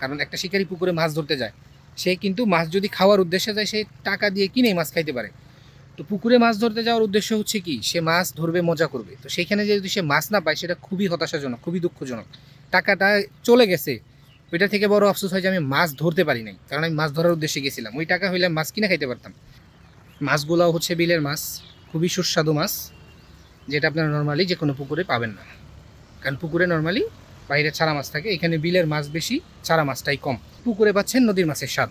কারণ একটা শিকারি পুকুরে মাছ ধরতে যায়। সে কিন্তু মাছ যদি খাওয়ার উদ্দেশ্যে যায়, সে টাকা দিয়ে কিনেই মাছ খাইতে পারে। তো পুকুরে মাছ ধরতে যাওয়ার উদ্দেশ্য হচ্ছে কি? সে মাছ ধরবে, মজা করবে। তো সেখানে যদি সে মাছ না পায়, সেটা খুবই হতাশাজনক, খুবই দুঃখজনক। টাকাটা চলে গেছে। ওইটা থেকে বড় আফসোস হয় যে আমি মাছ ধরতে পারি নাই। কারণ আমি মাছ ধরার উদ্দেশ্যে গেছিলাম। ওই টাকা হইলে মাছ কিনে খাইতে পারতাম। মাছগুলোও হচ্ছে বিলের মাছ। খুবই সুস্বাদু মাছ, যেটা আপনারা নর্মালি যে কোনো পুকুরে পাবেন না। কারণ পুকুরে নর্মালি বাইরে ছাড়া মাছ থাকে, এখানে বিলের মাছ বেশি ছাড়া মাছটাই কম। পুকুরে পাচ্ছেন নদীর মাছের স্বাদ।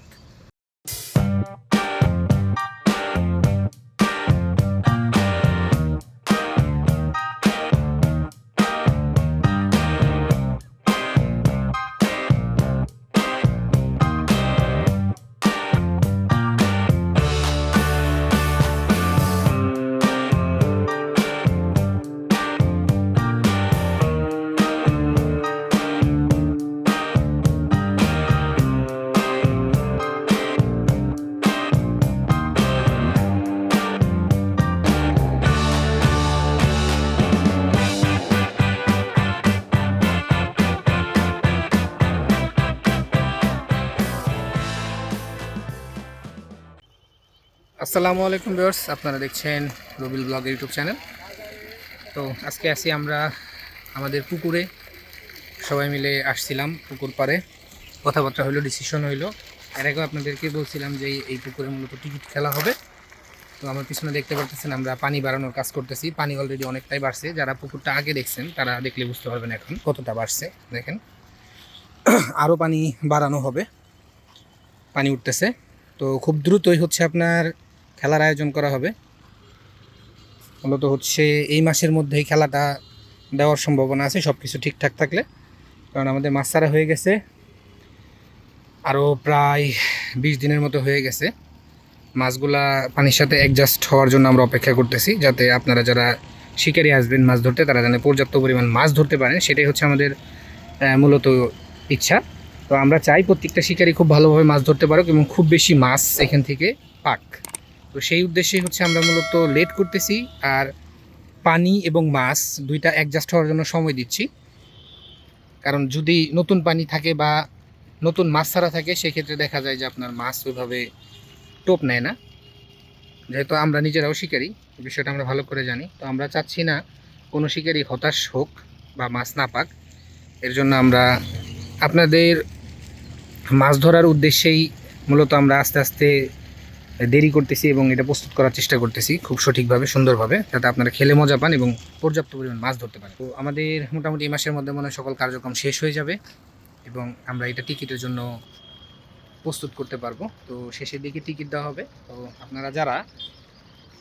আসসালামু আলাইকুম ভিউয়ার্স, আপনারা দেখছেন রবিল ব্লগ ইউটিউব চ্যানেল। তো আজকে আসি আমরা আমাদের পুকুরে। সবাই মিলে আসছিলাম পুকুর পাড়ে। কথাবার্তা হইল ডিসিশন হইল। এর আগেও আপনাদেরকে বলছিলাম যে এই পুকুরে মূলত টিকিট খেলা হবে। তো আমার পিছনে দেখতে পারতেছেন আমরা পানি বাড়ানোর কাজ করতেছি। পানি অলরেডি অনেকটাই বাড়ছে। যারা পুকুরটা আগে দেখছেন, তারা দেখলে বুঝতে পারবেন এখন কতটা বাড়ছে। দেখেন আরও পানি বাড়ানো হবে। পানি উঠতেছে। তো খুব দ্রুতই হচ্ছে আপনার খেলার আয়োজন করা হবে। মূলত হচ্ছে এই মাসের মধ্যেই খেলাটা দেওয়ার সম্ভাবনা আছে সব কিছু ঠিকঠাক থাকলে। কারণ আমাদের মাছ ছাড়া হয়ে গেছে। আরও প্রায় বিশ দিনের মতো হয়ে গেছে। মাছগুলা পানির সাথে অ্যাডজাস্ট হওয়ার জন্য আমরা অপেক্ষা করতেছি, যাতে আপনারা যারা শিকারি আসবেন মাছ ধরতে, তারা যেন পর্যাপ্ত পরিমাণ মাছ ধরতে পারেন, সেটাই হচ্ছে আমাদের মূলত ইচ্ছা। তো আমরা চাই প্রত্যেকটা শিকারি খুব ভালোভাবে মাছ ধরতে পারুক এবং খুব বেশি মাছ এখান থেকে পাক। তো সেই উদ্দেশ্যেই হচ্ছে আমরা মূলত লেট করতেছি আর পানি এবং মাছ দুইটা অ্যাডজাস্ট হওয়ার জন্য সময় দিচ্ছি। কারণ যদি নতুন পানি থাকে বা নতুন মাছ ছাড়া থাকে, সেক্ষেত্রে দেখা যায় যে আপনার মাছ ওইভাবে টোপ নেয় না। যেহেতু আমরা নিজেরাও শিকারি বিষয়টা আমরা ভালো করে জানি। তো আমরা চাচ্ছি না কোনো শিকারি হতাশ হোক বা মাছ না পাক। এর জন্য আমরা আপনাদের মাছ ধরার উদ্দেশ্যেই মূলত আমরা আস্তে আস্তে দেরি করতেছি এবং এটা প্রস্তুত করার চেষ্টা করতেছি খুব সঠিকভাবে, সুন্দরভাবে, যাতে আপনারা খেলে মজা পান এবং পর্যাপ্ত পরিমাণ মাছ ধরতে পারেন। তো আমাদের মোটামুটি এই মাসের মধ্যে মনে হয় সকল কার্যক্রম শেষ হয়ে যাবে এবং আমরা এটা টিকিটের জন্য প্রস্তুত করতে পারব। তো শেষের দিকে টিকিট দেওয়া হবে। তো আপনারা যারা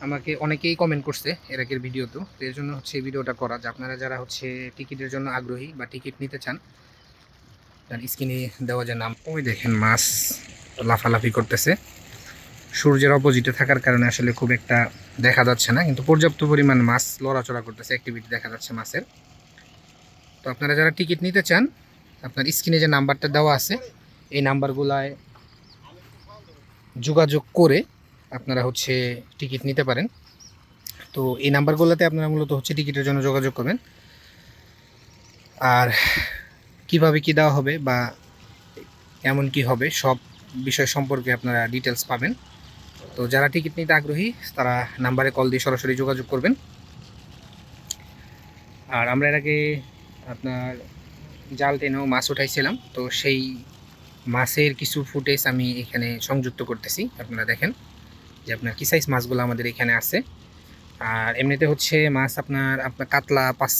আমাকে অনেকেই কমেন্ট করছে এর আগের ভিডিওতেও তো এর জন্য হচ্ছে এই ভিডিওটা করা, যে আপনারা যারা হচ্ছে টিকিটের জন্য আগ্রহী বা টিকিট নিতে চান, তার স্ক্রিনে দেওয়া যে নাম, ওই দেখেন মাছ লাফালাফি করতেছে। সূর্যের অপোজিটে থাকার কারণে আসলে খুব একটা দেখা যাচ্ছে না। কিন্তু পর্যাপ্ত পরিমাণ মাছ লড়াচড়া করতেছে অ্যাক্টিভিটি দেখা যাচ্ছে মাছের। তো আপনারা যারা টিকিট নিতে চান, আপনার স্ক্রিনে যে নাম্বারটা দেওয়া আছে, এই নাম্বারগুলায় যোগাযোগ করে আপনারা হচ্ছে টিকিট নিতে পারেন। তো এই নাম্বারগুলোতে আপনারা মূলত হচ্ছে টিকিটের জন্য যোগাযোগ করবেন। আর কীভাবে কি দেওয়া হবে বা কেমন কি হবে, সব বিষয় সম্পর্কে আপনারা ডিটেলস পাবেন। তো যারা টিকিট নিতে আগ্রহী, তারা নাম্বারে কল দিয়ে সরাসরি যোগাযোগ করবেন। আর আমরা এর আগে আপনার জাল টেনেও মাছ উঠাইছিলাম, তো সেই মাছের কিছু ফুটেজ আমি এখানে সংযুক্ত করতেছি, আপনারা দেখেন যে আপনার কী সাইজ মাছগুলো আমাদের এখানে আছে। আর এমনিতে হচ্ছে মাছ আপনার আপনার কাতলা পাঁচ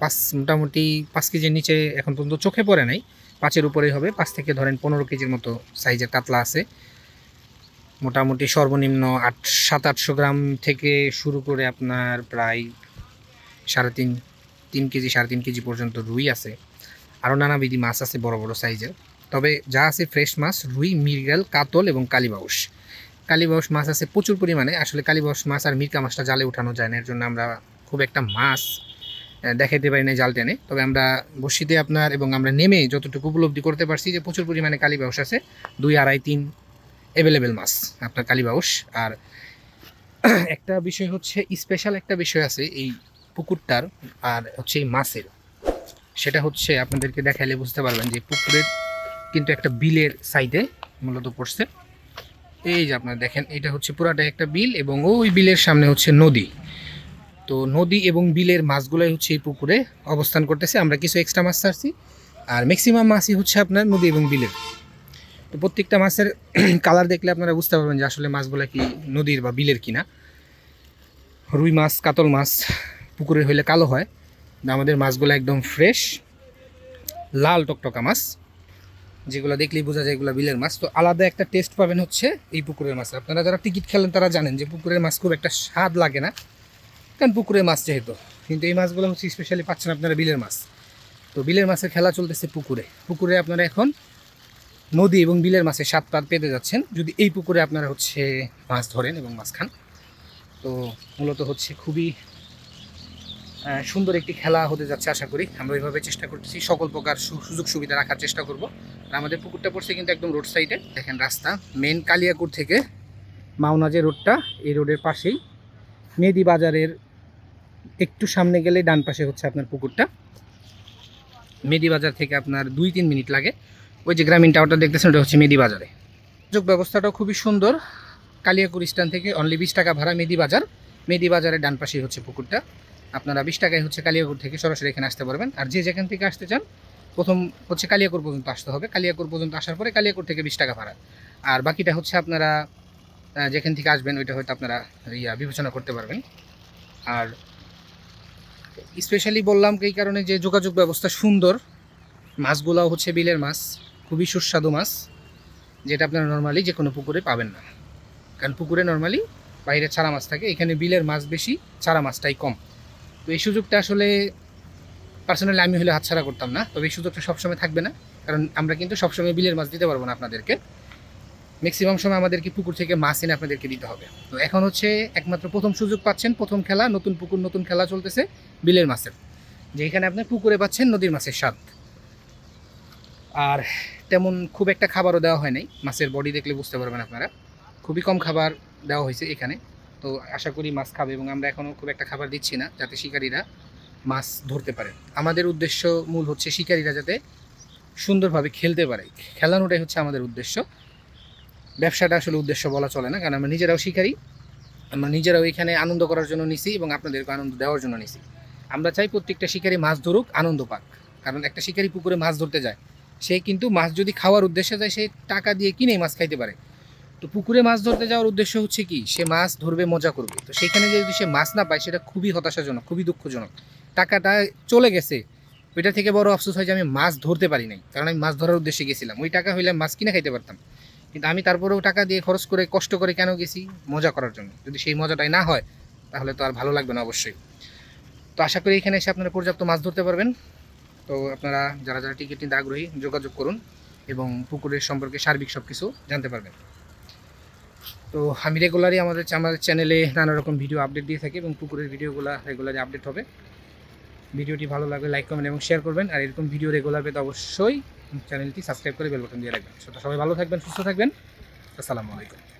পাঁচ মোটামুটি পাঁচ কেজির নিচে এখন পর্যন্ত চোখে পড়ে নাই, পাঁচের উপরেই হবে, পাঁচ থেকে ধরেন পনেরো কেজির মতো সাইজের কাতলা আছে। মোটামুটি সর্বনিম্ন আট, সাত, আটশো গ্রাম থেকে শুরু করে আপনার প্রায় সাড়ে তিন তিন কেজি, সাড়ে তিন কেজি পর্যন্ত রুই আছে। আরও নানাবিধি মাছ আছে বড় বড় সাইজের। তবে যা আছে ফ্রেশ মাছ, রুই, মৃগেল, কাতল এবং কালীবাউস কালীবাউস মাছ আছে প্রচুর পরিমাণে। আসলে কালীবাউস মাছ আর মিরকা মাছটা জালে উঠানো যায় না, এর জন্য আমরা খুব একটা মাছ দেখাইতে পারি না জাল টেনে। তবে আমরা বসিতে আপনার এবং আমরা নেমে যতটুকু উপলব্ধি করতে পারছি যে প্রচুর পরিমাণে কালীবাউস আছে, দুই, আড়াই, তিন অ্যাভেলেবেল মাছ, আপনার কালীবাউস আর একটা বিষয় হচ্ছে স্পেশাল একটা বিষয় আছে এই পুকুরটার, আর হচ্ছে এই মাছের। সেটা হচ্ছে, আপনাদেরকে দেখাইলে বুঝতে পারবেন যে পুকুরের কিন্তু একটা বিলের সাইডে মূলত পড়ছে। এই যে আপনারা দেখেন, এটা হচ্ছে পুরাটাই একটা বিল এবং ওই বিলের সামনে হচ্ছে নদী। তো নদী এবং বিলের মাছগুলোই হচ্ছে এই পুকুরে অবস্থান করতেছে। আমরা কিছু এক্সট্রা মাছ ছাড়ছি। আর ম্যাক্সিমাম মাছই হচ্ছে আপনার নদী এবং বিলের। প্রত্যেকটা মাছের কালার দেখলে আপনারা বুঝতে পারবেন যে আসলে মাছগুলো কি নদীর বা বিলের কিনা। রুই মাছ, কাতল মাছ পুকুরে হইলে কালো হয়। আমাদের মাছগুলো একদম ফ্রেশ লাল টকটকা মাছ, যেগুলো দেখলেই বোঝা যায় এগুলো বিলের মাছ। তো আলাদা একটা টেস্ট পাবেন হচ্ছে এই পুকুরের মাছ আপনারা যারা টিকিট খেলেন তারা জানেন যে পুকুরের মাছ খুব একটা স্বাদ লাগে না, কারণ পুকুরের মাছ যেহেতু। কিন্তু এই মাছগুলো হচ্ছে স্পেশালি পাচ্ছেন আপনারা বিলের মাছ। তো বিলের মাছের খেলা চলতেছে পুকুরে। পুকুরে আপনারা এখন নদী এবং বিলের মাছের স্বাদ পাত পেতে যাচ্ছেন। যদি এই পুকুরে আপনারা হচ্ছে মাছ ধরেন এবং মাছ খান, তো মূলত হচ্ছে খুবই সুন্দর একটি খেলা হতে যাচ্ছে আশা করি। আমরা এইভাবে চেষ্টা করতেছি, সকল প্রকার সুযোগ সুবিধা রাখার চেষ্টা করব। আর আমাদের পুকুরটা পড়ছে কিন্তু একদম রোড সাইডে দেখেন রাস্তা মেন কালিয়াকুর থেকে মাওনা যে রোডটা এই রোডের পাশেই। মেদি বাজারের একটু সামনে গেলে ডান পাশে হচ্ছে আপনার পুকুরটা। মেদি বাজার থেকে আপনার দুই তিন মিনিট লাগে। ওই যে গ্রামীণ টাওয়ারটা দেখতেছেন, ওটা হচ্ছে মেদি বাজারে। যোগ ব্যবস্থাটাও খুবই সুন্দর। কালিয়াকুর স্ট্যান্ড থেকে অনলি বিশ টাকা ভাড়া মেদি বাজার। মেদি বাজারের ডান পাশেই হচ্ছে পুকুরটা। আপনারা বিশ টাকায় হচ্ছে কালিয়াকুর থেকে সরাসরি এখানে আসতে পারবেন। আর যে যেখান থেকে আসতে চান, প্রথম হচ্ছে কালিয়াকুর পর্যন্ত আসতে হবে। কালিয়াকুর পর্যন্ত আসার পরে কালিয়াকুর থেকে বিশ টাকা ভাড়া। আর বাকিটা হচ্ছে আপনারা যেখান থেকে আসবেন, ওইটা হয়তো আপনারা ইয়া বিবেচনা করতে পারবেন। আর স্পেশালি বললাম এই কারণে যে যোগাযোগ ব্যবস্থা সুন্দর। মাছগুলাও হচ্ছে বিলের মাছ। খুবই সুস্বাদু মাছ, যেটা আপনারা নর্মালি যে কোনো পুকুরে পাবেন না। কারণ পুকুরে নর্মালি বাইরে ছাড়া মাছ থাকে, এখানে বিলের মাছ বেশি ছাড়া মাছটাই কম। তো এই সুযোগটা আসলে পার্সোনালি আমি হলে হাতছাড়া করতাম না, তবে এই সুযোগটা সবসময় থাকবে না, কারণ আমরা কিন্তু সবসময় বিলের মাছ দিতে পারব না আপনাদেরকে। ম্যাক্সিমাম সময় আমাদেরকে পুকুর থেকে মাছ এনে আপনাদেরকে দিতে হবে। তো এখন হচ্ছে একমাত্র প্রথম সুযোগ পাচ্ছেন, প্রথম খেলা, নতুন পুকুর, নতুন খেলা চলতেছে বিলের মাছের। যে এখানে আপনি পুকুরে পাচ্ছেন নদীর মাছের স্বাদ। আর তেমন খুব একটা খাবারও দেওয়া হয় নাই। মাছের বডি দেখলে বুঝতে পারবেন আপনারা। খুবই কম খাবার দেওয়া হয়েছে এখানে। তো আশা করি মাছ খাবে এবং আমরা এখনও খুব একটা খাবার দিচ্ছি না, যাতে শিকারীরা মাছ ধরতে পারে। আমাদের উদ্দেশ্য মূল হচ্ছে শিকারীরা যাতে সুন্দরভাবে খেলতে পারে। খেলানোটাই হচ্ছে আমাদের উদ্দেশ্য। ব্যবসাটা আসলে উদ্দেশ্য বলা চলে না, কারণ আমরা নিজেরাও শিকারী। আমরা নিজেরাও এখানে আনন্দ করার জন্য নিছি এবং আপনাদেরকে আনন্দ দেওয়ার জন্য নিছি। আমরা চাই প্রত্যেকটা শিকারী মাছ ধরুক, আনন্দ পাক। কারণ একটা শিকারী পুকুরে মাছ ধরতে যায় সে কিন্তু মাছ যদি খাওয়ার উদ্দেশ্যে যায়, সে টাকা দিয়ে কিনেই মাছ খাইতে পারে। তো পুকুরে মাছ ধরতে যাওয়ার উদ্দেশ্য হচ্ছে কি? সে মাছ ধরবে, মজা করবে। তো সেখানে যদি সে মাছ না পায়, সেটা খুবই হতাশাজনক, খুবই দুঃখজনক। টাকাটা চলে গেছে। ওইটা থেকে বড় আফসোস হয় যে আমি মাছ ধরতে পারি নাই। কারণ আমি মাছ ধরার উদ্দেশ্যে গেছিলাম। ওই টাকা হইলে মাছ কিনে খাইতে পারতাম। কিন্তু আমি তারপরেও টাকা দিয়ে খরচ করে, কষ্ট করে কেন গেছি? মজা করার জন্য। যদি সেই মজাটাই না হয়, তাহলে তো আর ভালো লাগবে না অবশ্যই। তো আশা করি এখানে এসে আপনারা পর্যাপ্ত মাছ ধরতে পারবেন। তো আপনারা যারা যারা টিকিট নিতে আগ্রহী, যোগাযোগ করুন এবং পুকুরের সম্পর্কে সার্বিক সব কিছু জানতে পারবেন। তো আমি রেগুলারই আমাদের আমাদের চ্যানেলে নানা রকম ভিডিও আপডেট দিয়ে থাকি এবং পুকুরের ভিডিওগুলো রেগুলারই আপডেট হবে। ভিডিওটি ভালো লাগলে লাইক কমেন্ট এবং শেয়ার করবেন। আর এরকম ভিডিও রেগুলার পেতে অবশ্যই চ্যানেলটি সাবস্ক্রাইব করে বেল বাটন দিয়ে রাখবেন। সবাই ভালো থাকবেন, সুস্থ থাকবেন। আসসালামু আলাইকুম।